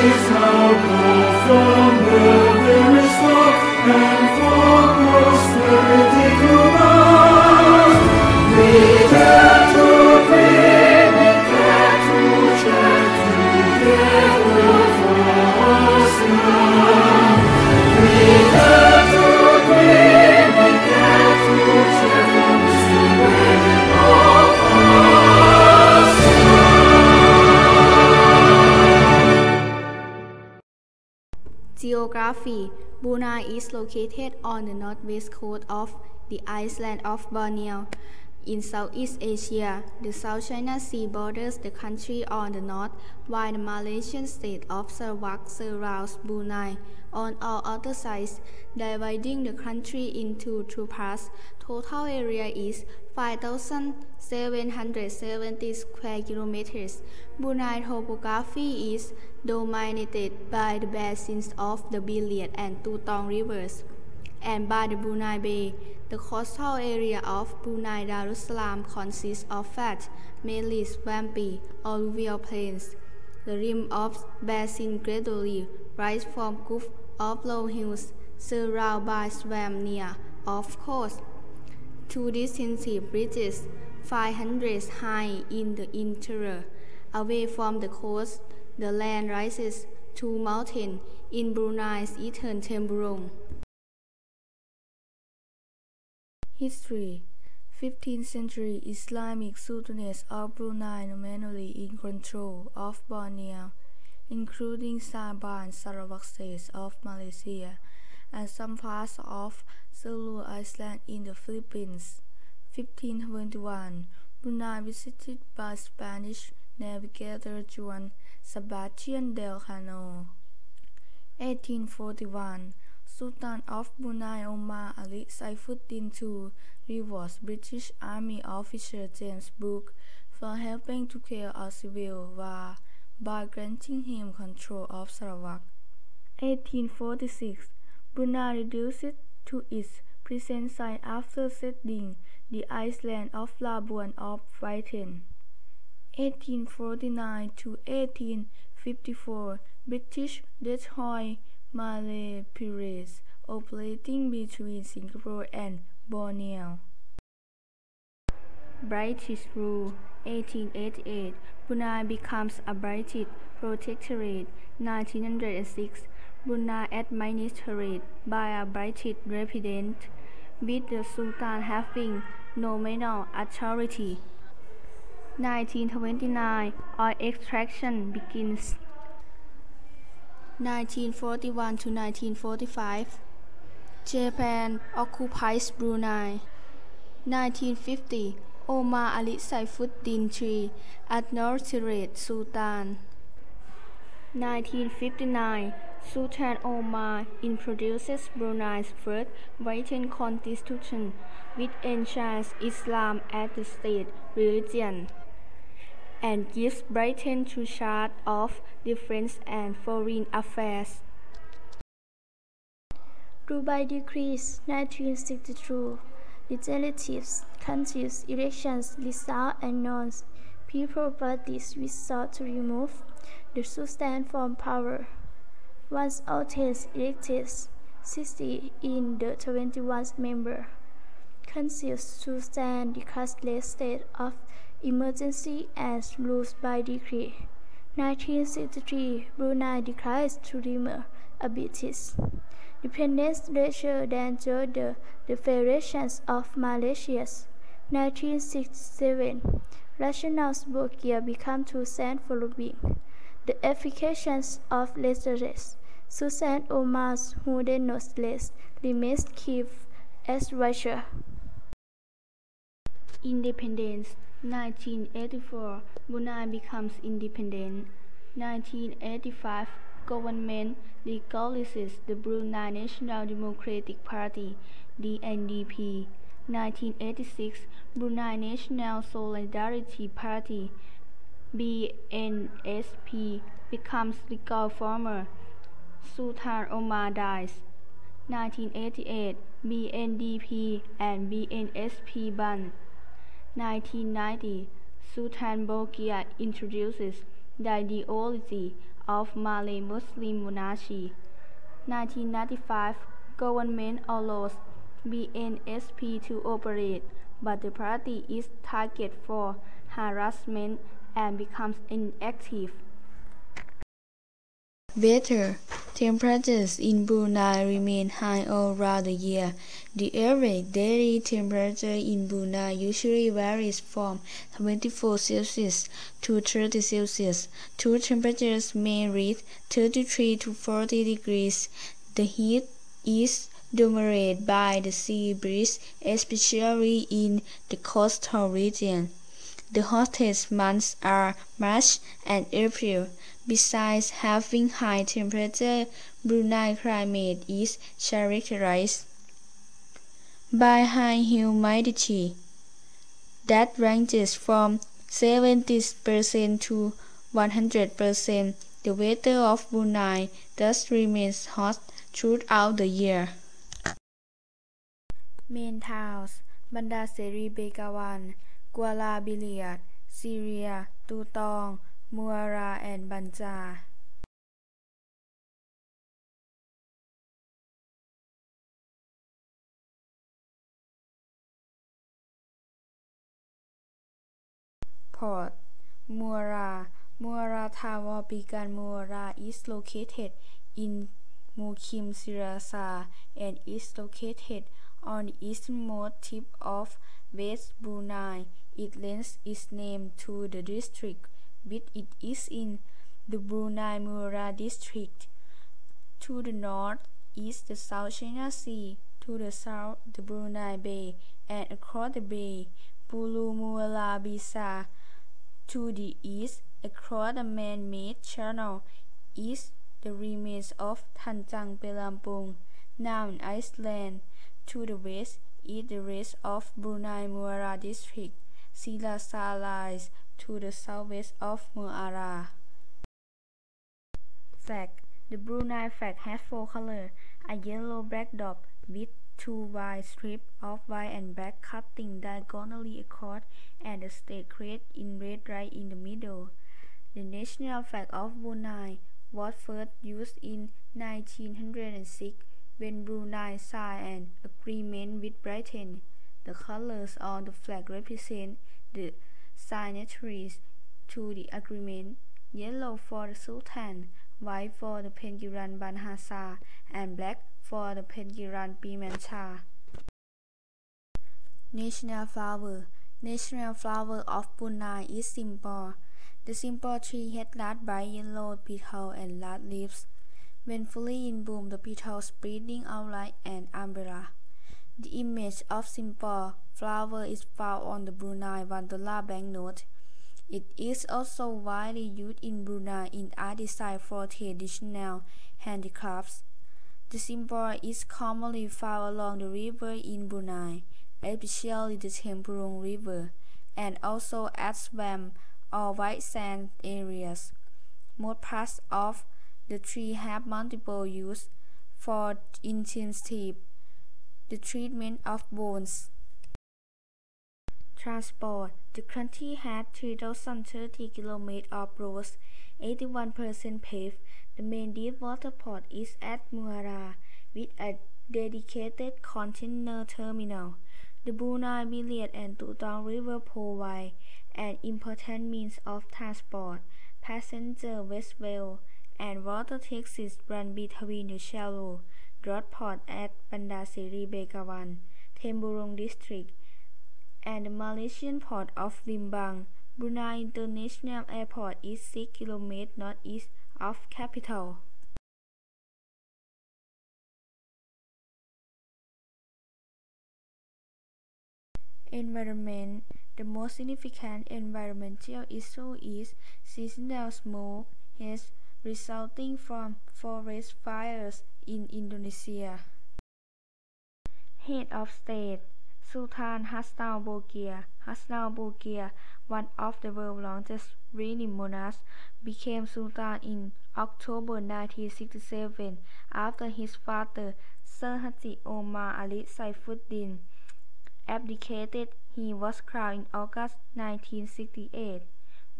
For peace Geography Brunei is located on the northwest coast of the island of Borneo. In Southeast Asia, the South China Sea borders the country on the north, while the Malaysian state of Sarawak surrounds Brunei on all other sides, dividing the country into two parts. Total area is 5,770 square kilometers. Brunei topography is dominated by the basins of the Biliat and Tutong rivers and by the Brunei Bay. The coastal area of Brunei Darussalam consists of flat, mainly swampy, alluvial plains. The rim of basin gradually rise from group of low hills surrounded by swamp near of course. Two distinctive bridges, 500 high in the interior, away from the coast, the land rises to mountain in Brunei's eastern Temburong. History 15th century Islamic Sultanates of Brunei nominally in control of Borneo, including Sabah Sarawak states of Malaysia and some parts of Sulu Island in the Philippines. 1521 Brunei visited by Spanish navigator Juan Sebastian del Cano. 1841 Sultan of Brunei Omar Ali Saifuddin II rewards British Army officer James Brooke for helping to kill a civil war by granting him control of Sarawak. 1846 Brunei reduced to its present size after settling the island of Labuan of Britain. 1849 to 1854 British destroyed Malay pirates operating between Singapore and Borneo. British rule 1888 Brunei becomes a British protectorate 1906 Brunei administered by a British resident with the Sultan having nominal authority. 1929 Oil extraction begins. 1941 to 1945 Japan occupies Brunei. 1950 Omar Ali Saifuddin III administered Sultan. 1959 Sultan Omar introduces Brunei's first written constitution, which enshrines Islam as the state religion and gives Britain to charge of defense and foreign affairs. Dubai Decrees 1962 Legislatives, countries, elections, result and norms. People parties which sought to remove the Sultan from power. Once Altes elected 60 in the 21 member councils to stand the cashless state of emergency as rules by decree. 1963 Brunei declines to remain a British dependence rather than the, the Federations of Malaysia. 1967 Rational Slovakia become to stand following the efficacious of letters. Susan Omar's who then nonetheless remains Kiev as Russia. Independence 1984 Brunei becomes independent. 1985 Government legalizes the Brunei National Democratic Party (DNDP). 1986 Brunei National Solidarity Party (BNSP) becomes legal former. Sultan Omar dies. 1988 BNDP and BNSP ban. 1990 Sultan Bolkiah introduces the ideology of Malay Muslim monarchy. 1995 Government allows BNSP to operate, but the party is targeted for harassment and becomes inactive. Weather temperatures in Brunei remain high all around the year. The average daily temperature in Brunei usually varies from 24 Celsius to 30 Celsius. True temperatures may reach 33 to 40 degrees. The heat is dominated by the sea breeze, especially in the coastal region. The hottest months are March and April. Besides having high temperature, Brunei climate is characterized by high humidity that ranges from 70% to 100%. The weather of Brunei thus remains hot throughout the year. Main towns Bandar Seri Begawan Kuala Biliat Syria Tutong Muara and Banjar. Port. Muara. Muara Tower Began Muara is located in Mukim Sirasa and is located on the easternmost tip of West Brunei. It lends its name to the district which it is in the Brunei Muara district. To the north is the South China Sea, to the south the Brunei Bay, and across the bay, Pulau Muara Bisa. To the east, across the man-made channel, is the remains of Tanjung Pelampung, now Iceland. To the west is the rest of Brunei Muara district. Silasa lies to the southwest of Muara. Flag The Brunei flag has four colors, a yellow backdrop with two wide strips of white and black cutting diagonally across and the state crest in red right in the middle. The national flag of Brunei was first used in 1906 when Brunei signed an agreement with Britain. The colors on the flag represent the signatories to the agreement, yellow for the Sultan, white for the Pengiran Banhasa, and black for the Pengiran Pimancha. National flower National flower of Brunei is simple. The simple tree has large bright yellow petals and large leaves. When fully in bloom, the petals spreading out like an umbrella. The image of simple flower is found on the Brunei one dollar banknote. It is also widely used in Brunei in art design for traditional handicrafts. The symbol is commonly found along the river in Brunei, especially the Tempurung River, and also at swamp or white sand areas. Most parts of the tree have multiple uses for intensive the treatment of bones. Transport The country had 3,030 km of roads, 81% paved. The main deep water port is at Muara, with a dedicated container terminal. The Brunei Biliat and Tutong River provide an important means of transport. Passenger vessels and water taxis run between the shallow drought port at Bandar Seri Begawan, Tempurung district and the Malaysian port of Limbang. Brunei International Airport is 6 km northeast of capital. Environment The most significant environmental issue is seasonal smoke haze resulting from forest fires in Indonesia. Head of State Sultan Hasnal Bolkiah. Hasnal Bolkiah, one of the world's longest reigning monarchs, became Sultan in October 1967 after his father, Sir Haji Omar Ali Saifuddin, abdicated. He was crowned in August 1968.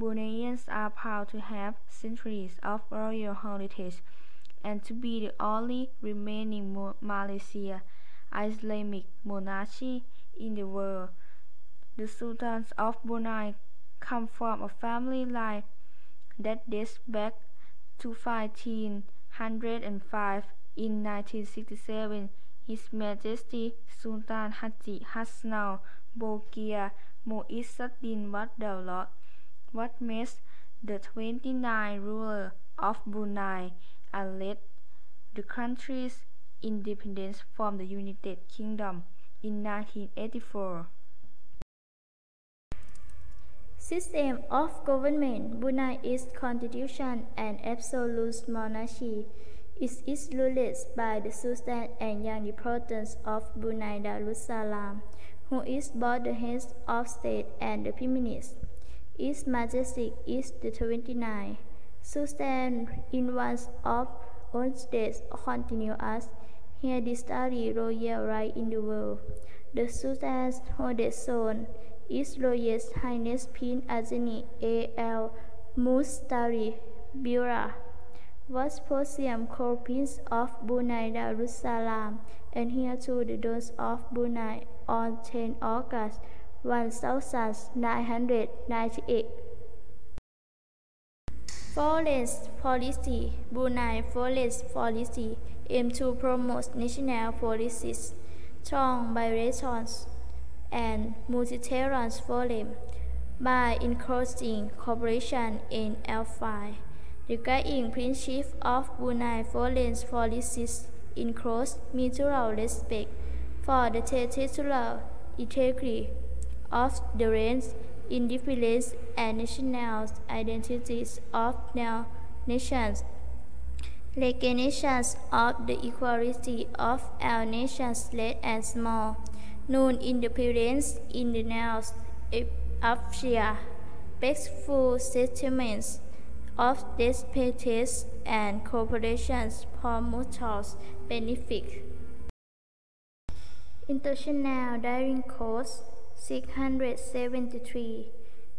Bruneians are proud to have centuries of royal heritage and to be the only remaining Malaysia Islamic monarchy in the world. The Sultans of Brunei come from a family line that dates back to 1505. In 1967, His Majesty Sultan Haji Hasnal Bolkiah Muizzuddin Wad what makes the 29 ruler of Brunei and led the country's independence from the United Kingdom in 1984. System of government Brunei is constitution and absolute monarchy. It is ruled by the Sultan and Young Deputies of Brunei Darussalam, who is both the head of state and the Prime Minister. Its Majesty is the 29. Sultan in one of own states continuous here the study royal right in the world. The Sultan's oldest son is Royal Highness Prince Azani A.L. Mustari Bira, was Persian crown prince of Brunei Darussalam and here to the dose of Brunei on 10 August 1998. Foreign policy Brunei foreign policy aim to promote national policies, strong by relations and multilateral forum by encouraging cooperation in L5. The guiding principles of Brunei foreign policies include mutual respect for the territorial integrity of the range, independence, and national identities of their nations. Recognition of the equality of our nations, large and small non-independence in the North Asia, peaceful settlements of disputes and cooperation for mutual benefit. International Diving Course 673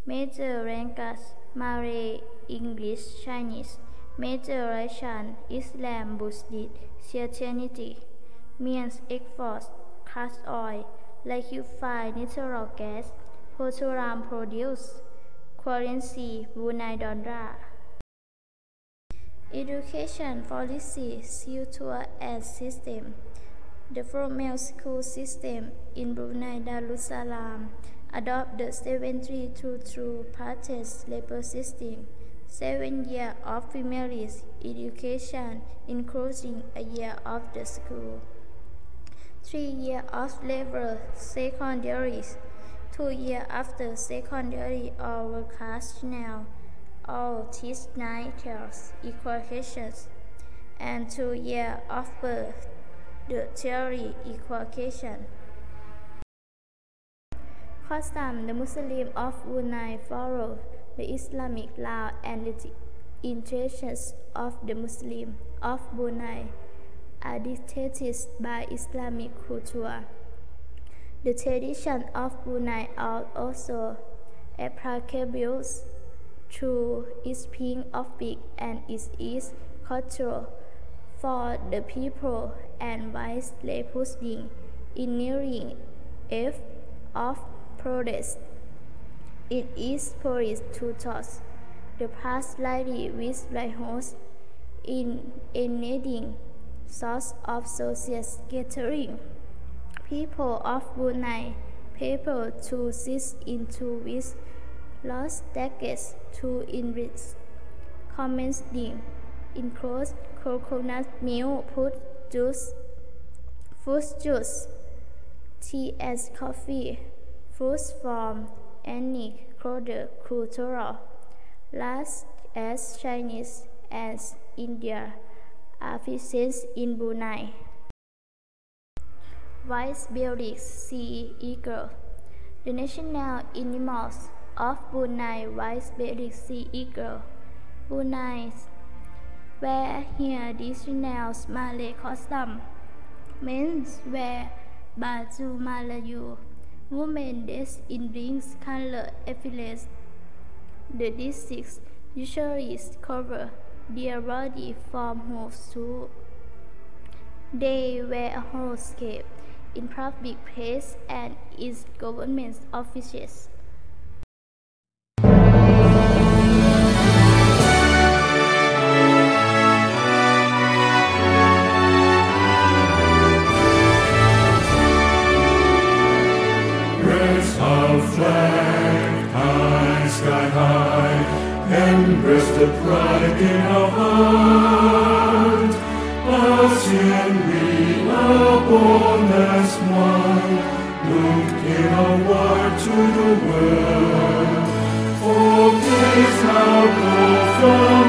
Major languages Malay, English, Chinese Major religion Islam, Buddhism, Christianity Means export, cast oil liquefied natural gas, petroleum produce, currency, Brunei Dollar. Education policy, culture and system. The formal school system in Brunei Darussalam. Adopt the 7322 parties labor system. Seven years of primary education, including a year of the school. Three years of level secondary, two years after secondary or vocational or teach nine years equations, and two years after the theory equation. Custom The Muslim of Brunei follow the Islamic law and the interests of the Muslim of Brunei are dictated by Islamic culture. The tradition of Brunei are also applicable to its ping of big and its is culture for the people and vice representing nearing F of protest. It is police to toss the past lightly with host in enacting source of social scattering. People of Brunei people to sit into with lost decades to enrich. Commenting include coconut milk, fruit juice, fruit juice, tea and coffee, fruits from any cultural, last as Chinese as India are in Brunei. white-bellied sea eagle. The national animals of Brunei white-bellied sea eagle. Brunei wear here traditional Malay costume. Men wear baju Melayu. Women dress in rings colored epaulets. The districts usually cover their body from hooves to they wear a whole scape in public places and in government offices. is our goal.